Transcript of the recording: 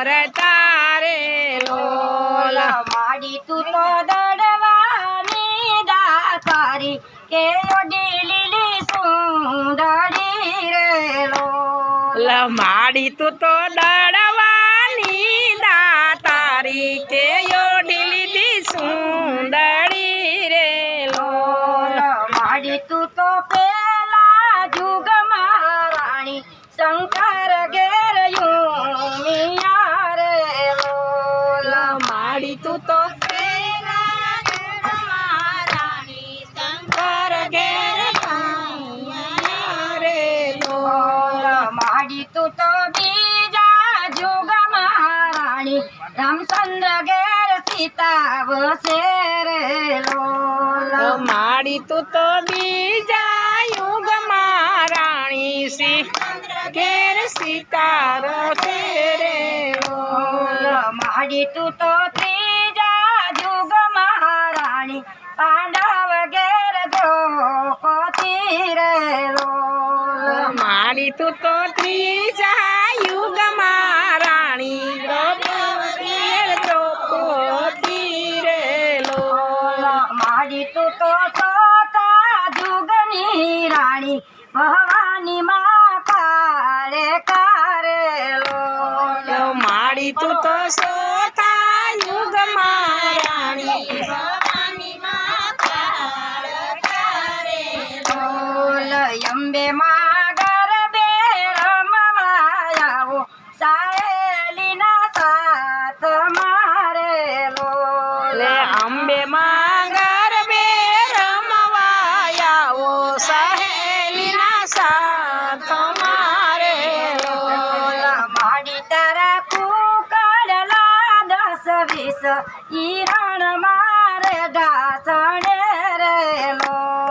મોર તારે લોલ માડી તું તો દડવાની દાતારી કે ઓડી લીલી સુંદરી રે લોલ. માડી તું તો દડવાની દાતારી કે યોડી લીધી સુંદરી રે લોલ. માડી તું તો પેલા જુગ મહારાણી શંકર ઘેર તું તો માડી તું તો બીજા જુગમાં રાણી રામચંદ્ર ઘેર સીતા વસે રે લોલ માડી તું તો બીજા યુગ રાણી સી ઘેર સીતારો છે રે લોલ માડી તું તો ત્રીજા તું તો ત્રીજા યુગમાં રાણી દ્રૌપદી રે લોલ માડી તું તો સોતા જુગની રાણી ભવાની માં કાળે કારે લોલ માડી તું તો સોતા યુગમાં અંબે માં સાહેલીના સાથ મારે લોલ. લે અંબે માં ગરબે રમવા આવો સહેલીના સાથ મારે લોલ. માડી તારા કુકડલા દસ વીસ ઈ રણ મારે ડાસ